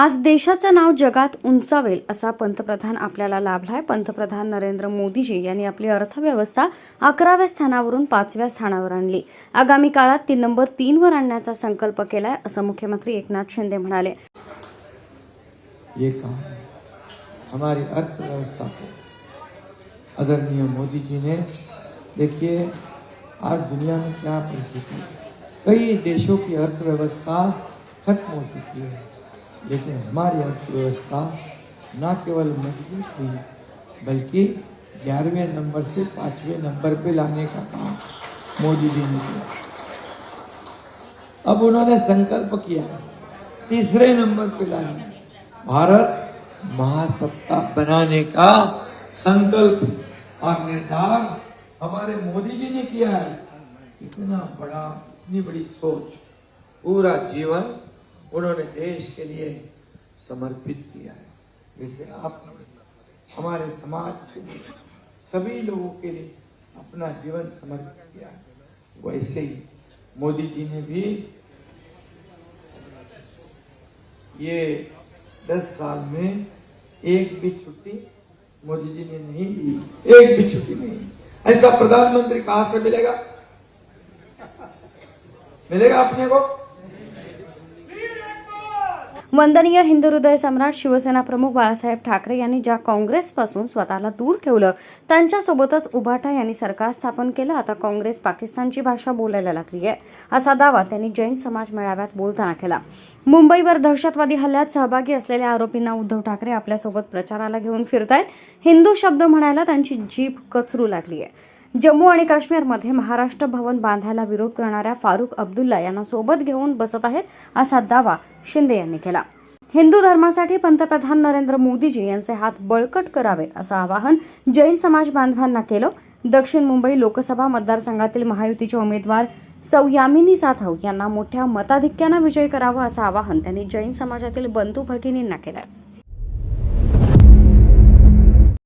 आज देशाचं नाव जगात उंचावेल असा पंतप्रधान आपल्याला लाभलाय. पंतप्रधान नरेंद्र मोदीजी यांनी आपली अर्थव्यवस्था अकराव्या स्थानावरून पाचव्या स्थानावर आणली. आगामी काळात ती नंबर तीनवर आणण्याचा संकल्प केलाय असं मुख्यमंत्री एकनाथ शिंदे म्हणाले. हमारी अर्थव्यवस्था को आदरणीय मोदी जी ने देखिए आज दुनिया में क्या परिस्थिति कई देशों की अर्थव्यवस्था खत्म हो चुकी है। लेकिन हमारी अर्थव्यवस्था न केवल मज़बूत हुई, बल्कि ग्यारहवें नंबर से पाँचवें नंबर पे लाने का काम मोदी जी ने किया। अब उन्होंने संकल्प किया, तीसरे नंबर पे लाने। भारत महासत्ता बनाने का संकल्प और निर्धार हमारे मोदी जी ने किया है। इतना बड़ा, इतनी बड़ी सोच, पूरा जीवन उन्होंने देश के लिए समर्पित किया है। जैसे आपने हमारे समाज के लिए, सभी लोगों के लिए अपना जीवन समर्पित किया है। वैसे ही मोदी जी ने भी ये दस साल में एक भी छुट्टी मोदी जी ने नहीं ली। एक भी छुट्टी नहीं ऐसा प्रधानमंत्री कहाँ से मिलेगा? मिलेगा अपने को? वंदनीय हिंदू हृदय सम्राट शिवसेना प्रमुख बाळासाहेब ठाकरे यांनी ज्या काँग्रेसपासून स्वतःला दूर ठेवलं त्यांच्यासोबतच उभाटा यांनी सरकार स्थापन केलं आता काँग्रेस पाकिस्तानची भाषा बोलायला लागली आहे असा दावा त्यांनी जैन समाज मेळाव्यात बोलताना केला. मुंबईवर दहशतवादी हल्ल्यात सहभागी असलेल्या आरोपींना उद्धव ठाकरे आपल्यासोबत प्रचाराला घेऊन फिरतायत. हिंदू शब्द म्हणायला त्यांची जीभ कचरू लागली आहे. जम्मू आणि काश्मीरमध्ये महाराष्ट्र भवन बांधायला विरोध करणाऱ्या फारुख अब्दुल्ला यांना सोबत घेऊन बसत आहेत असा दावा शिंदे यांनी केला. हिंदू धर्मासाठी पंतप्रधान नरेंद्र मोदीजी यांचे हात बळकट करावेत असं आवाहन जैन समाज बांधवांना केलं. दक्षिण मुंबई लोकसभा मतदारसंघातील महायुतीचे उमेदवार सौ यामिनी साथव यांना मोठ्या मताधिक्यानं विजय करावं असं आवाहन त्यांनी जैन समाजातील बंधू भगिनींना केलं